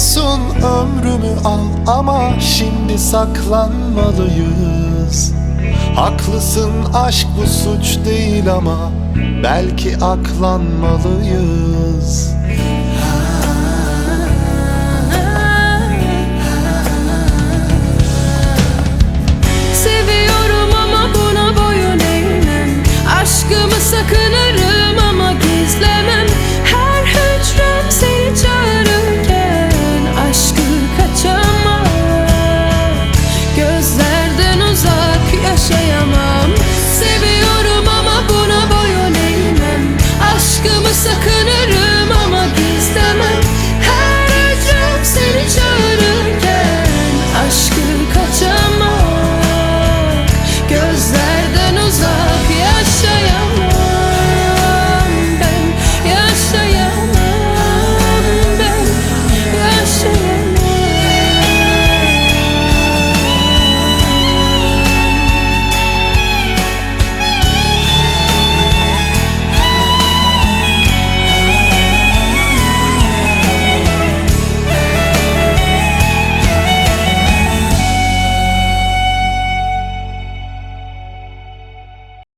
olsun ömrümü al ama şimdi saklanmalıyız. Haklısın aşk bu suç değil ama belki aklanmalıyız